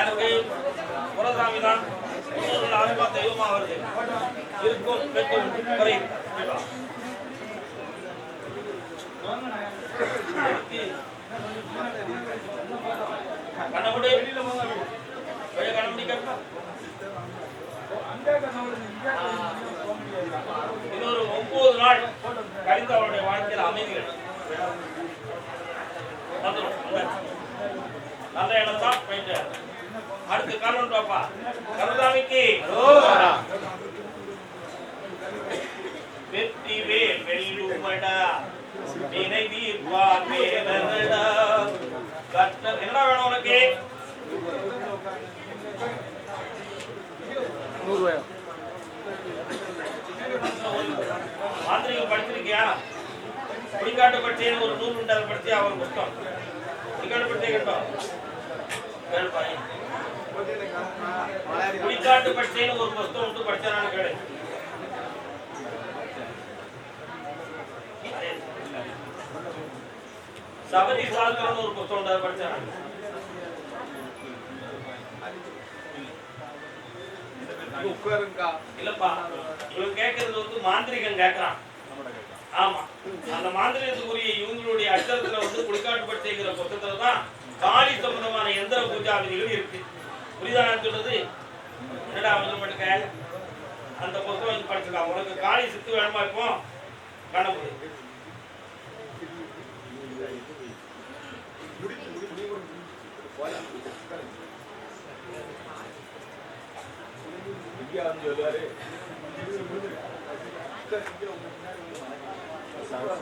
எனக்கு குலசாமி தான் முன்னோர்கள் ஆத்மா தெய்வமா வருது. இருக்கும் பெற்றும் குறையும். கண்ணமுடி. கொஞ்சம் இன்னொரு ஒன்பது நாள் கழிந்து அவருடைய வாழ்க்கையில் அமைதி கிடைக்கும். நல்ல இடம் தான் போயிட்டு அடுத்து கருண் பாப்பா கருதாமிக்கு வெற்றிவே வெல்லுமடா நினைவீர்வார் வேலனடா கட்ட என்னடா வேணும் உனக்கு மாந்திரிகம் படிச்சிருக்கியா? குடிக்காட்டு பற்றி ஒரு நூல் உண்டு அதை அவர் புத்தகம் ಹುಡುಕಾಟ ಪಟ್ಟೇನು ಒಂದು ವಸ್ತು ಉಂಟು ಪಡ್ತೇನೆ ನನ್ನ ಕಡೆ ஒரு புத்தகம் உண்டா படிச்சேன் இவன் கேட்கறது வந்து மாந்திரிகம் கேக்குறான். ஆமா. அந்த மாந்திரிகத்துக்குரிய இவங்களுடைய தான் காளி சம்பந்தமான எந்திர பூஜா விதிகள் இருக்கு. புரியுதா நான் சொல்றது? என்னடா முதல் மட்டுக்க அந்த புத்தகம் வந்து படிச்சுக்கலாம் உனக்கு காளி சித்து வேணுமா இப்போ? கணக்கு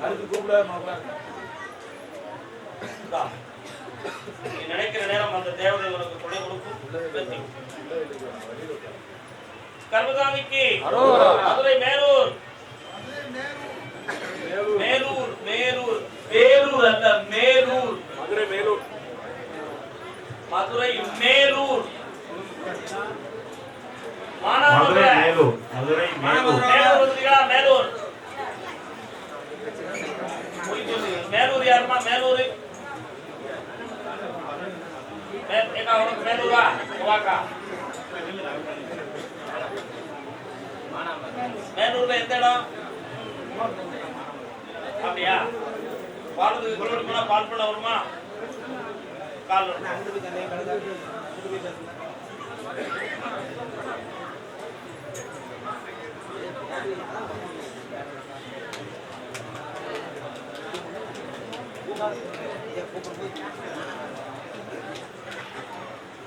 அடுத்து கூப்பிட இந்தா. நீ நினைக்கிற நேரம் அந்த தேவதை உனக்கு துணை கொடுக்கும். கர்மசாமிக்கு. மதுரை மேலூர் மேலூர் வேலூர் அல்ல மேலூர் மதுரை மேலூர் மதுரை மேலூர் மதுரை மானாமதுரை மேலூர் மதுரை மேலூர் மேலூர் வந்துட்டீங்களா? மேலூர் போய் சொல்லு. மேலூர் யாருமா மேலூர் மே- ஏக்கா, உனக்கு மேலூரா வாக்கா மேலூர்ல எந்த இடம் அப்படியா பாலத்துக்கு கொள்ளோடு போனா பால் பண்ண வருமா கால் வரும்.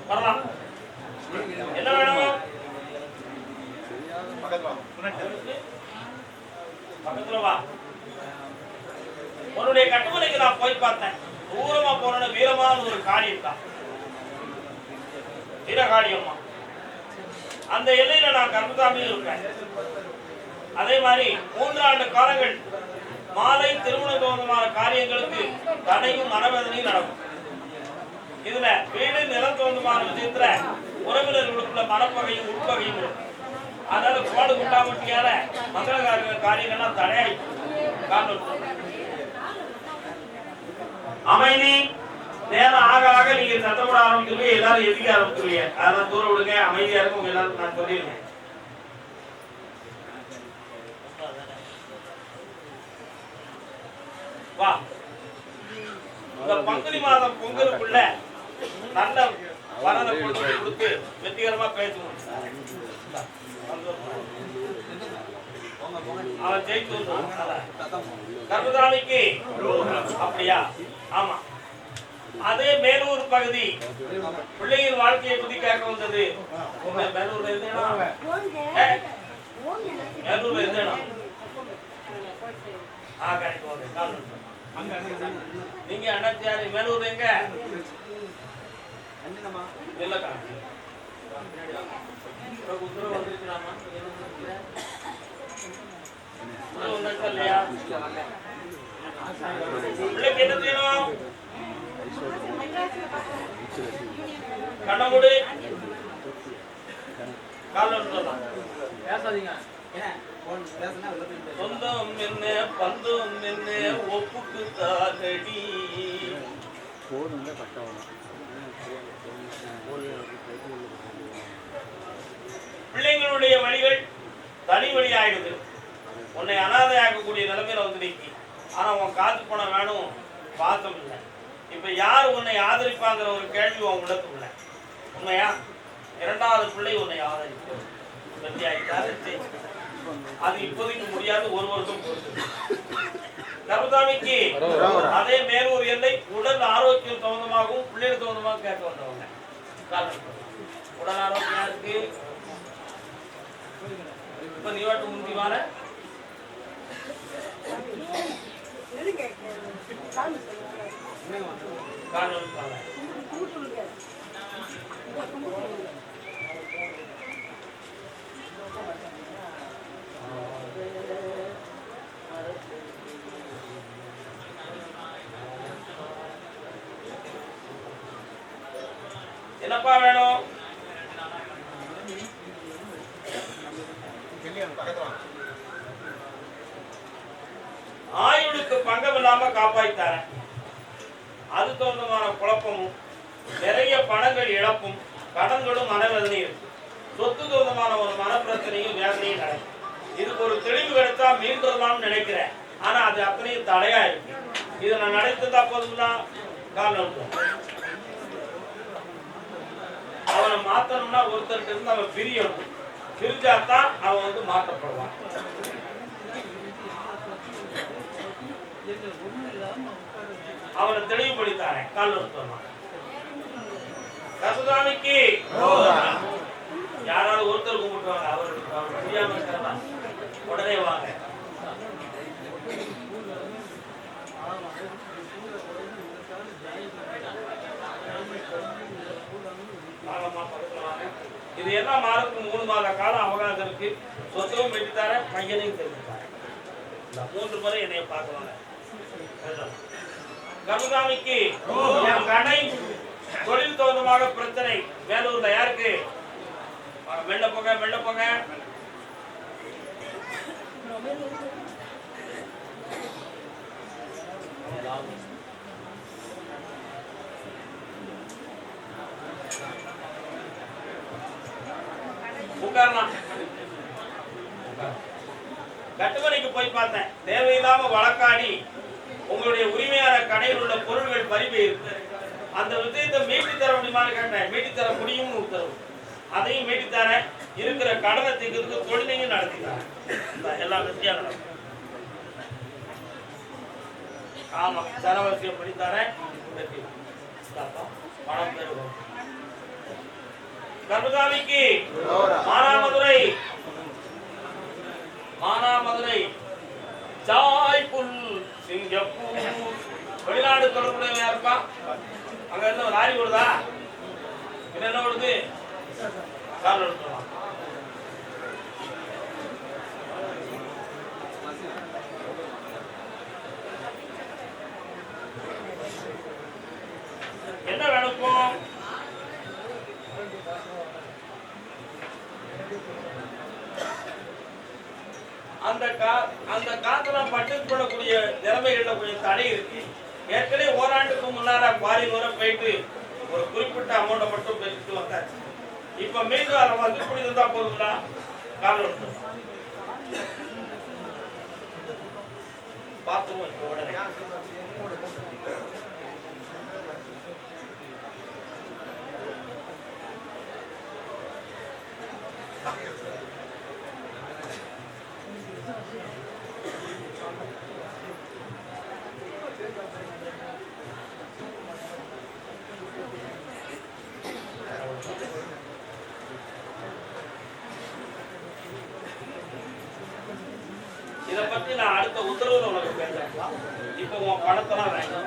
வரலாம். என்ன வேணும்? பக்கத்துல வா. உன்னுடைய கட்டுமனைக்கு நான் போய் பார்த்தேன். தூரமா போன வீரமான ஒரு காளி தான் வீரகாளி அம்மா அந்த எல்லையில நான் கர்மசாமியும் இருக்கேன். அதே மாதிரி மூன்றாண்டு காலங்கள் மாலை திருமண சம்பந்தமான காரியங்களுக்கு தடையும் மனவேதனையும் நடக்கும். இதுல வீடு நிலம் சம்பந்தமான விஷயத்துல உறவினர்களுக்குள்ள மனப்பகையும் உட்பகையும் இருக்கும் அதனால கோடு குண்டாமட்டியால மங்கள காரிய காரியங்கள்லாம் தடையாய் காரணம் அமைதி நேரம் ஆக ஆக நீங்க சத்தம் போட ஆரம்பிக்கிறீங்க எல்லாரும் எதிர்க்க ஆரம்பிக்கிறீங்க. அதெல்லாம் தூர விடுங்க அமைதியா இருக்கும் உங்க எல்லாரும் நான் சொல்லியிருக்கேன் வா இந்த பங்குனி மாதம் பொங்கலுக்குள்ள நல்ல வரனை கொண்டு போய் கொடுத்து வெற்றிகரமா பேசணும் அவன் ஜெயித்து அப்படியா? ஆமா. அதே மேலூர் பகுதி பிள்ளைகள் வாழ்க்கையை பத்தி கேட்க வந்தது. மேலூர்ல இருந்தேனா மேலூர்ல இருந்தேனா ஆ கிடைக்கும் அங்க கால் பண்ணுங்க. நீங்க அண்ணாச்சியாரு மேலூர் எங்க? இல்லக்கா உனக்கு உத்தரவு வந்திருக்கிறாமா? இல்லையா? பிள்ளைக்கு என்ன செய்யணும்? சொந்தம் என்ன பந்தம் என்ன ஒப்புக்கு தானடி பிள்ளைங்களுடைய வழிகள் தனி வழி ஆயிடுது. உன்னை அனாதை ஆகக்கூடிய நிலைமையில வந்து நிற்கி ஆனா உன் காத்து பணம் வேணும் பாசம் இல்லை. இப்ப யார் உன்னை ஆதரிப்பாங்கிற ஒரு கேள்வி உன் உள்ளத்துக்குள்ள. உண்மையா? இரண்டாவது பிள்ளை உன்னை ஆதரிக்கும். பத்தி அது இப்போதைக்கு முடியாது ஒரு வருஷம் கர்மதாமிக்கு கருதாமிக்கு அதே மேலூர் எல்லை உடல் ஆரோக்கியம் சம்பந்தமாகவும் பிள்ளைகள் சம்பந்தமாக கேட்க வந்தவங்க. காரணம் உடல் ஆரோக்கியம் யாருக்கு இப்ப நீ வாட்டு முந்தி வார. காரணம். இருப்பாங்க. வேணும்? ஆயுளுக்கு பங்கம் இல்லாம காப்பாய்த்தாரேன் அது தகுந்தமான குழப்பமும் நிறைய பணங்கள் இழப்பும் கடன்களும் மனவேதனையும் இருக்கு. சொத்து தகுந்தமான ஒரு மனப்பிரச்சனையும் வேதனையும் நடக்கும் இதுக்கு ஒரு தெளிவு கிடைத்தா மீண்டுடலாம்னு நினைக்கிறேன். ஆனா அது அத்தனையும் தடையா இருக்கு. இதை நான் தான் கால் காரணம் அவனை மாத்தணும்னா ஒருத்தருக்கு இருந்து அவன் பிரியணும். பிரிஞ்சாதான் அவன் வந்து மாற்றப்படுவான் அவனை தெளிவுபடுத்தானே கால் சொன்னான் கசுதாமிக்கு யாராவது ஒருத்தர் கும்பிட்டுவாங்க அவருக்கு அவர் புரியாம உடனே வாங்க வாங்கம்மா, பக்கத்துல வாங்க. இது எல்லாம் மாறதுக்கு மூணு மாத காலம் அவகாசம் இருக்கு. சொத்தவும் வெட்டித்தார பையனையும் தெரிவித்தார மூன்று முறை என்னைய பார்க்குவாங்க கருதாமிக்கு என் கடை தொழில் தகுந்தமாக பிரச்சனை. வேலூர்ல யாருக்கு? வாங்க, மெல்ல போக மெல்ல you. உட்காரலாம் கட்டுமனைக்கு போய் பார்த்தேன். தேவையில்லாம வழக்காடி உங்களுடைய உரிமையான கடையில் உள்ள பொருள்கள் பறிப்பு அந்த விஷயத்தை மீட்டு தர முடியுமான்னு கேட்டேன். மீட்டு தர முடியும்னு உத்தரவு. அதையும் மீட்டு தர இருக்கிற கடனை தீர்க்கிறதுக்கு தொழிலையும் நடத்தி எல்லா விஷயம் நடக்கும் ஆமா தரவரிசையை பண்ணி பணம் பெறுவோம் கர்மசாமிக்கு மானாமதுரை. மானாமதுரை. Joyful Singapore. வெளிநாடு தொடர்புடைய இருப்பா அங்க ஒரு லாரி ஓடுதா? என்ன ஓடுது? கார் ஓடுமா என்ன வேணும் இப்போ அந்த கா அந்த காத்துல பட்டு போடக்கூடிய நிலைமைகள்ல கொஞ்சம் தடை இருக்கு. ஏற்கனவே ஓராண்டுக்கு முன்னால பாரி வர போயிட்டு ஒரு குறிப்பிட்ட அமௌண்ட்டை மட்டும் பெற்றுட்டு வந்தாச்சு இப்ப மீண்டும் அதை வந்து புரிந்துதான் போதுங்களா? காலம் பார்த்துவோம் இப்போ உடனே. இதை பத்தி நான் அடுத்த உத்தரவுல உனக்கு பேசுறேன் இப்போ உன் பணத்தெல்லாம் வாங்கி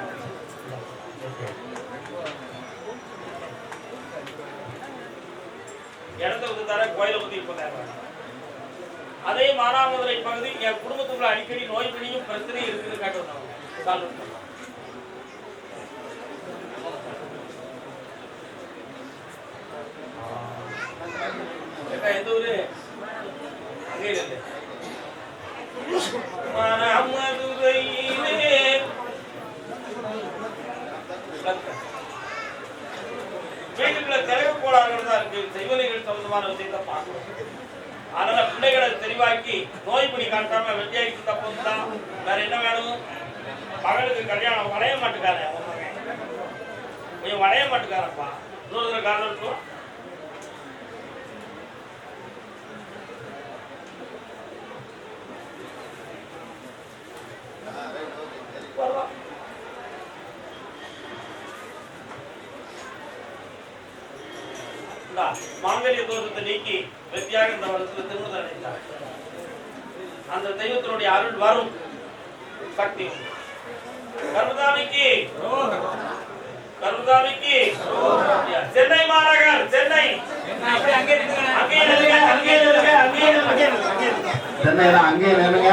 இடத்த வந்து தர கோயிலை பத்தி முப்பதாயிரம் தேவை அதே மானாமதுரை பகுதி என் குடும்பத்துக்குள்ள அடிக்கடி நோய் பிடியும் பிரச்சனையும் இருக்குன்னு கேட்டு வந்தாங்க கால் பண்ணி. ஏக்கா, எந்த ஊரு அங்கே இல்லை மானாமதுரையிலே வீட்டுக்குள்ள திறகு கோளாறுகள் தான் இருக்கு செய்வனைகள் சம்பந்தமான விஷயத்தை பார்க்கணும் அதனால பிள்ளைகளை தெளிவாக்கி நோய் பிடி காட்டாம வெட்டியாக்கி தப்பு தான் வேற என்ன வேணும் மகளுக்கு கல்யாணம் வளைய மாட்டுக்காரன் கொஞ்சம் வளைய மாட்டுக்காரப்பா இன்னொரு காரணம் இருக்கும் வரலாம். மாங்கல்ய தோஷத்தை நீக்கி வெற்றியாக இந்த வருஷத்துல திருமணம் அந்த தெய்வத்தினுடைய அருள் வரும். சக்தி உண்டு. கருதாமிக்கு. கருதாமிக்கு. சென்னை மாநகர் சென்னை. அங்கே நில்லுங்க, அங்கே நில்லுங்க, அங்கே நில்லுங்க, அங்கே நில்லுங்க. சென்னையில அங்கேயே நின்னுங்க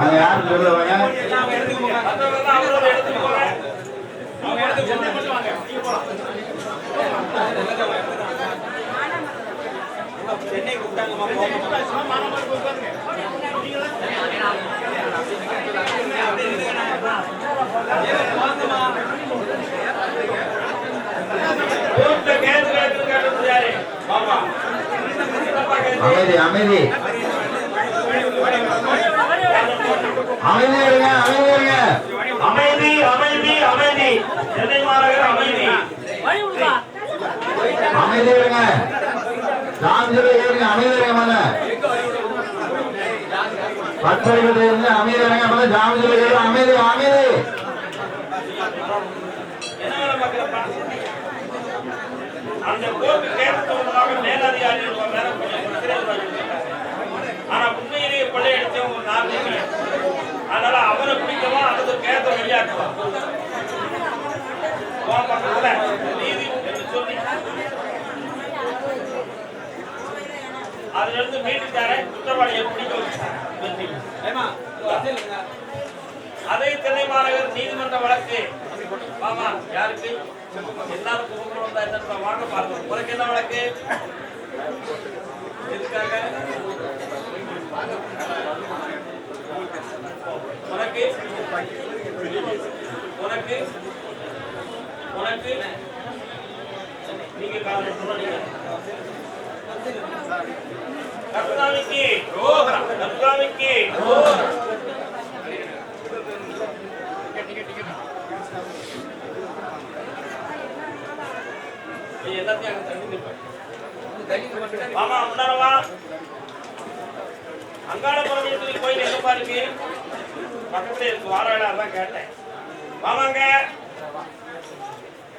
அங்க யாரும் சொல்லுவாங்க மற்றவங்க தான் அவங்களோட இடத்துக்கு போங்க கோர்ட்ல கேஸ் கேட்டு கேட்டது யாரு பாப்பா சின்னப்பா கேஸ் அமைதி அமைதி. அமைதி இருங்க அமைதி இருங்க. அமைதி அமைதி அமைதி. சென்னை மாநகர் அமைதி. அமைதி இருங்க. சாமி சொல்லி இருங்க அமைதி மேல இருந்து அமைதி மேல அமைதி அமைதி. அந்த கேஸ் தொடர்பாக மேலதிகாரிகள் மேல கொஞ்சம். ஆனா உண்மையிலேயே கொள்ளையடிச்சவங்க ஒரு நாலு. அதனால அவரை பிடிக்கவும் அல்லது வெளியாக்கலாம் உன் பக்கத்துல நீதி என்று சொல்லி அதுல இருந்து மீட்டுட்டாரே குற்றவாளியை பிடிக்க வெற்றி. அதே சென்னை மாநகர் நீதிமன்ற வழக்கு ஆமா யாருக்கு எல்லாரும் கும்பகோணம் வந்தா என்ன வாங்க பார்க்கணும் உனக்கு என்ன வழக்கு எதுக்காக உனக்கு உனக்கு உனக்கு நீங்க காரணம் சொன்னீங்க நீ எல்லாத்தையும் மாமா முன்னால வா. அங்காள பரமேஸ்வரி கோயில் எங்கப்பா இருக்கு பக்கத்துல இருக்கு வாராடா அதான் கேட்டேன். வாமாங்க.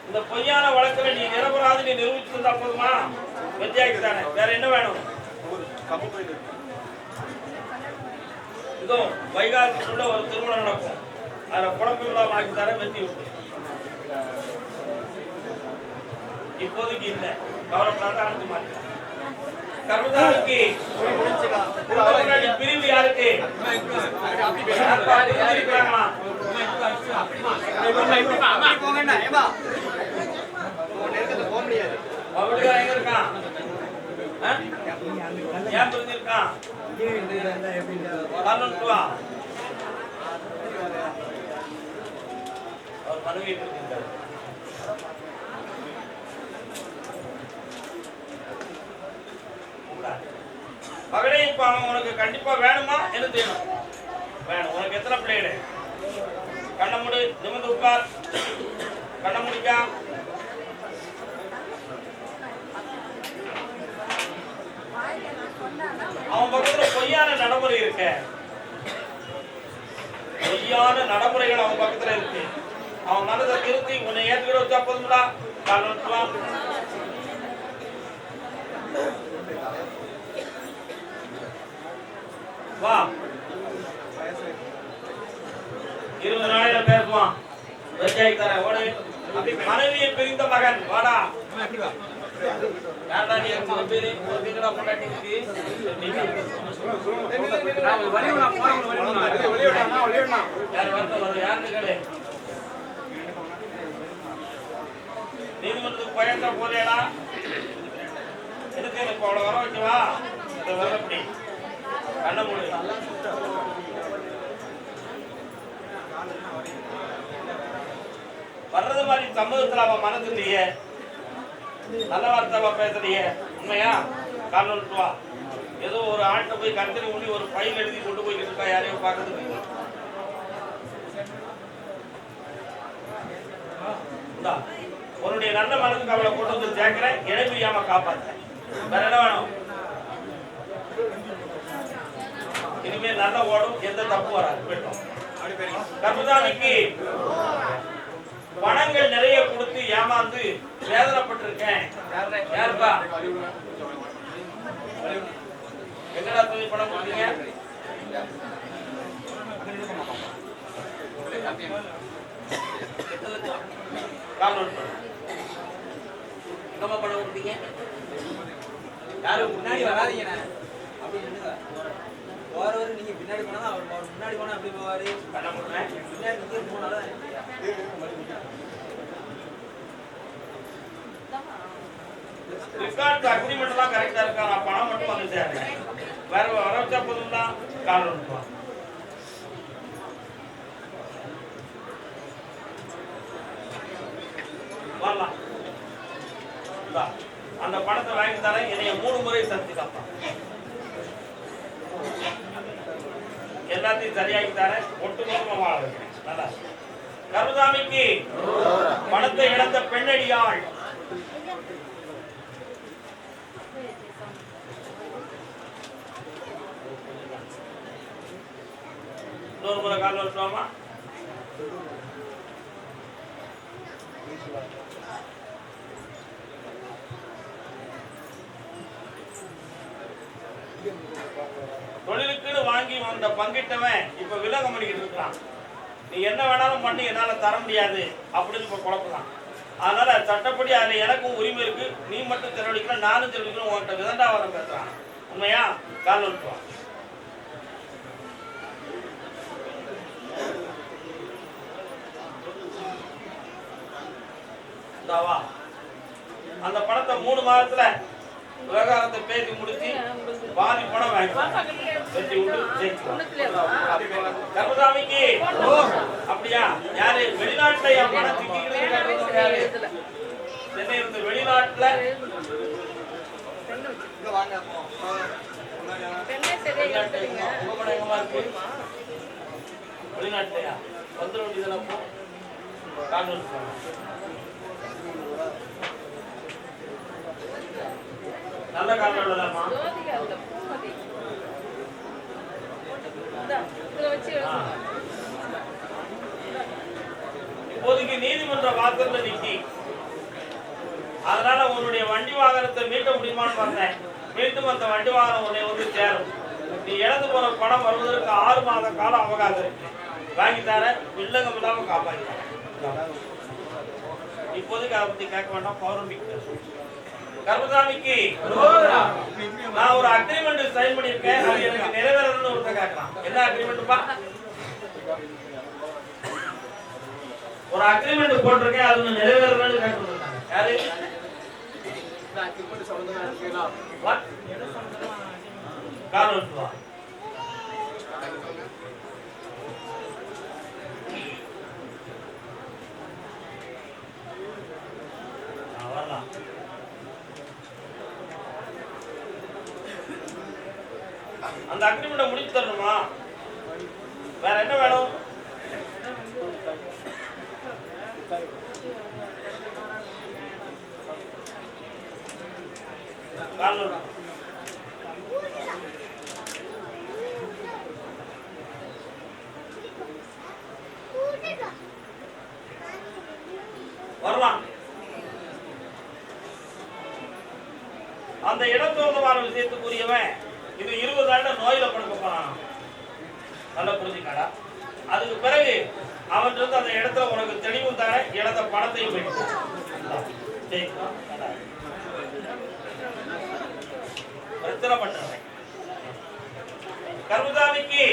இந்த பொய்யான வழக்குல நீ நிரபராதி நீ நிரூபிச்சிருந்தா போதுமா? வெற்றியாக்கி தானே. வேற என்ன வேணும்? இதோ வைகாசிக்குள்ள ஒரு திருமணம் நடக்கும். அதுல குழப்பம் இல்லாம ஆக்கி தர வெற்றி உண்டு இப்போதைக்கு இல்ல. கவலைப்படாத மாட்டேன். பிரிவு யாருக்கு? அவன் வீட்டுக்காரன் எங்க இருக்கான் ஆ? ஏன் பிரிஞ்சிருக்கான் பதினொன்று வா அவர் மனைவி பிரிஞ்சிருக்காரு மகளே இப்ப அவன் உனக்கு கண்டிப்பா வேணுமா? என்ன செய்யணும்? வேணும். உனக்கு எத்தனை பிள்ளைகளு கண்ண முடி. நிமிந்து உட்கார். கண்ண முடிக்கா. அவன் பக்கத்துல பொய்யான நடைமுறை இருக்க. பொய்யான நடைமுறைகள் அவன் பக்கத்துல இருக்கு. அவன் மனதை திருத்தி உன்னை ஏற்றுக்கிற வச்சா போதுங்களா காரணம் வா. இருபது நாளையில பேசுவான் வெஜ்ஜாய் தர ஓட. அப்படி மனைவியை பிரிந்த மகன். வாடா யார்டா நீ அஞ்சு பேரு ஒரு வீங்கடா பொண்டாட்டி இருக்கு யார் யாருன்னு கேளு. நீதிமன்றத்துக்கு போயிட்டா போதேடா எதுக்கு எனக்கு அவ்வளோ வர வச்சுவா இந்த வர்றது மாதிரி சமூகத்தில் அவன் மனசு இல்லையே நல்ல வார்த்தை பேசுறியே உண்மையா? கால் வா. ஏதோ ஒரு ஆட்டை போய் கருத்தனை ஊண்டி ஒரு ஃபைல் எழுதி கொண்டு போய்கிட்டு இருக்கா யாரையும் பார்க்கறதுக்கு. உன்னுடைய நல்ல மனசுக்கு அவளை கொண்டு வந்து சேர்க்கிறேன். இழப்பியாம காப்பாத்த. வேற என்ன வேணும்? இனிமேல் நல்ல ஓடும். எந்த தப்பு வராது. கர்மதானிக்கு பணங்கள் நிறைய கொடுத்து ஏமாந்து வேதனைப்பட்டிருக்கேன். யாருப்பா? எங்கடா தொழில் பணம் கொடுத்தீங்க? கால் பணம் கொடுத்தீங்க? யாரும் முன்னாடி வராதீங்க. அப்படி போறவர் நீங்க பின்னாடி போனா அவர் அவர் முன்னாடி போனா அப்படி போவாரு? பின்னாடி நிக்க போனாதான் ரிகார்ட் அக்ரிமெண்ட் எல்லாம் கரெக்டா இருக்கா? நான் பணம் மட்டும் வந்து சேர்றேன். வேற வர வச்சா போதும் தான் கால் அனுப்புவான் வரலாம். அந்த பணத்தை வாங்கி தரேன். என்னைய மூணு முறை சத்தி எல்லாத்தையும் சரியாக்கி தரேன். ஒட்டுமொத்தமா வாழ வைக்கிறேன் நல்லா. கருதாமிக்கு பணத்தை இழந்த பெண்ணடியாள். இன்னொரு முறை கால் வருஷமா தொழிலுக்குன்னு வாங்கி வந்த பங்கிட்டவன் இப்ப விலகம் பண்ணிக்கிட்டு இருக்கிறான் நீ என்ன வேணாலும் பண்ணி என்னால தர முடியாது. அப்படின்னு இப்ப குழப்பலாம் அதனால சட்டப்படி அதுல எனக்கும் உரிமை இருக்கு. நீ மட்டும் செலவழிக்கல நானும் செலவழிக்கணும் உன்கிட்ட விதண்டாவாதம் பேசுறான். உண்மையா? கால் விட்டுவான் அந்த படத்தை மூணு மாதத்துல விவகாரத்தை பேசி முடிச்சு பாதி பணம் கர்மசாமிக்கு அப்படியா? யாரு? வெளிநாட்டுல என் பணம் சிக்கிக்கிறது சென்னை இருந்து வெளிநாட்டுல. வெளிநாட்டுலயா? வந்துட வேண்டியதுல அப்போ கான்வென்ட் நல்ல காரணம் இப்போதைக்கு நீதிமன்ற வாசல்ல நிக்கி அதனால உன்னுடைய வண்டி வாகனத்தை மீட்ட முடியுமான்னு பார்த்தேன். மீண்டும் அந்த வண்டி வாகனம் உன்னை வந்து சேரும். நீ இழந்து போன பணம் வருவதற்கு ஆறு மாத காலம் அவகாசம் இருக்கு. வாங்கி தர வில்லங்கம் இல்லாம காப்பாற்றி இப்போதைக்கு அதை பத்தி கேட்க வேண்டாம் பௌர்ணமிக்கு. கர்மசாமிக்கு நான் ஒரு அக்ரிமெண்ட் சைன் பண்ணிருக்கேன் அது எனக்கு நிறைவேறணும்னு ஒருத்தன் கேட்கலாம் என்ன அக்ரிமெண்ட்ப்பா ஒரு அக்ரிமெண்ட் போட்டிருக்கேன். அது நிறைவேறணும்னு கேட்டுருக்காங்க யாரு? What? வரலாம். அந்த அக்ரிமெண்ட்டை முடிச்சு தரணுமா? வேற என்ன வேணும்? கால் விடு. வரலாம் அந்த இடத்தோந்தமான விஷயத்துக்குரியவன் இது இருபது ஆண்டு நோயில படுக்க போறான் நல்ல புரிஞ்சுக்காடா அதுக்கு பிறகு அவன் இருந்து அந்த இடத்துல உனக்கு தெளிவும் தர இடத்த பணத்தையும் போயிட்டு நிறுத்தல பண்றேன் கருமசாமிக்கு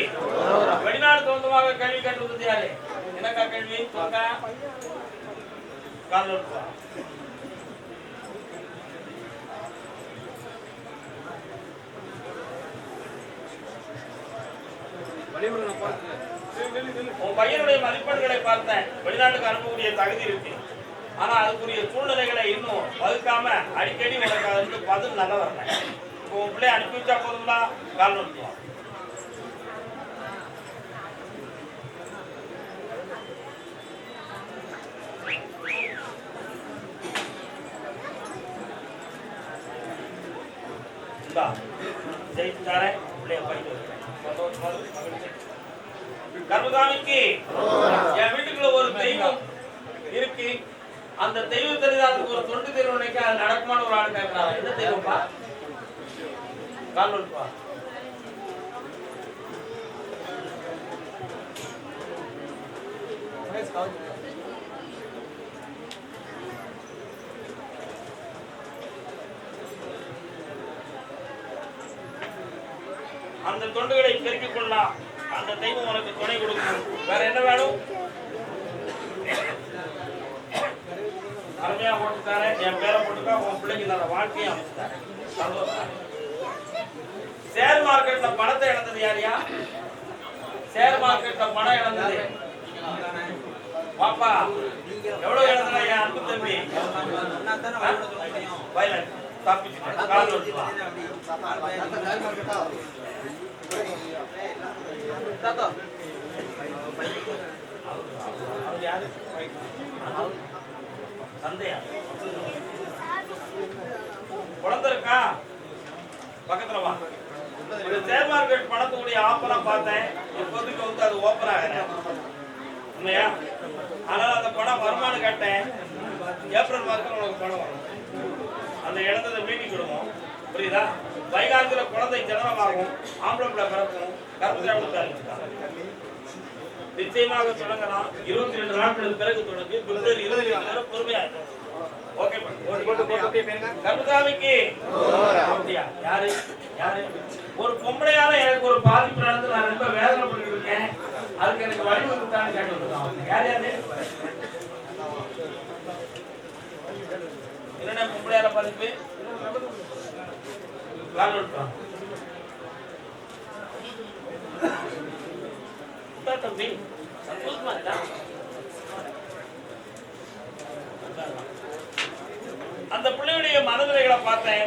வெளிநாடு சொந்தமாக கல்வி கற்றுவது யாரு? என்னக்கா கேள்வி? சொல்லுங்க கால் நோட்டுவா. வழிவிட நான் பார்த்தேன் நில்லு, நில்லு, நில்லு. உன் பையனுடைய மதிப்பெண்களை பார்த்தேன். வெளிநாட்டுக்கு அனுப்பக்கூடிய தகுதி இருக்கு. ஆனா அதுக்குரிய சூழ்நிலைகளை இன்னும் வகுக்காம அடிக்கடி உனக்கு அதுக்கு பதில் நல்ல வரல. இப்போ உன் பிள்ளைய அனுப்பி வச்சா போதும்ல கால் நோட்டுவான் இந்தா, ஜெயிச்சு தாரேன், பிள்ளைய படிக்க வைக்கிறேன். என் வீட்டுக்குள்ள ஒரு தெய்வம் இருக்கு. அந்த தெய்வம் தெரியாததுக்கு ஒரு தொண்டு தெய்வம் நினைக்க அது ஒரு ஆள் கேட்கிறாங்க என்ன தெய்வம்ப்பா? அந்த தொண்டுகளை பெருக்கிக் கொள்ளலாம் அந்த தெய்வம் உனக்கு துணை கொடுக்கும். வேற என்ன வேணும்? அருமையா போட்டுத்தாரே என் பேரை போட்டுக்கா உன் பிள்ளைக்கு நல்ல வாழ்க்கையை சந்தோஷம். ஷேர் மார்க்கெட்ல பணத்தை இழந்தது யாரியா ஷேர் மார்க்கெட்ல பணம் இழந்தது. பாப்பா எவ்வளவு இழந்தா என் அன்பு தம்பி சொன்னா தானே வழிவிட சொல்ல முடியும். வயலட் தப்பிச்சுட்டேன் கால் நோட்டுவா தாத்தா, அவர் யாரு சந்தையா குழந்தை இருக்கா பக்கத்துல வா. ஒரு ஷேர் மார்க்கெட் பணத்துடைய ஆஃபரா பார்த்தேன். இப்போதைக்கு வந்து அது ஓப்பன் ஆகல உண்மையா? அதனால அந்த பணம் வருமானம் கேட்டேன். ஏப்ரல் மாதத்துல உனக்கு பணம் வரும். அந்த இழந்ததை மீட்டி கொடுவோம் புரியுதா? வைகாலத்துல குழந்தை ஜனனமாகும் ஆம்பளை பிள்ளை பிறக்கும் ஆரம்பிச்சுட்டாங்க நிச்சயமாக தொடங்கலாம். இருபத்தி ரெண்டு நாட்களுக்கு பிறகு தொடங்கி பிப்ரவரி இருபத்தி ரெண்டு வரை பொறுமையா இருக்கும். ஓகே அப்படியா? யாரு? யாரு? ஒரு பொம்பளையால எனக்கு ஒரு பாதிப்பு நடந்து நான் ரொம்ப வேதனைப்பட்டு இருக்கேன். அதுக்கு எனக்கு வழிவகுத்தான்னு கேட்டு வந்திருக்கான். யார் யாரு? என்னென்ன பொம்பளையால பாதிப்பு? தம்பி சந்தோஷமா இருக்கா அந்த பிள்ளையுடைய மனநிலைகளை பார்த்தேன்.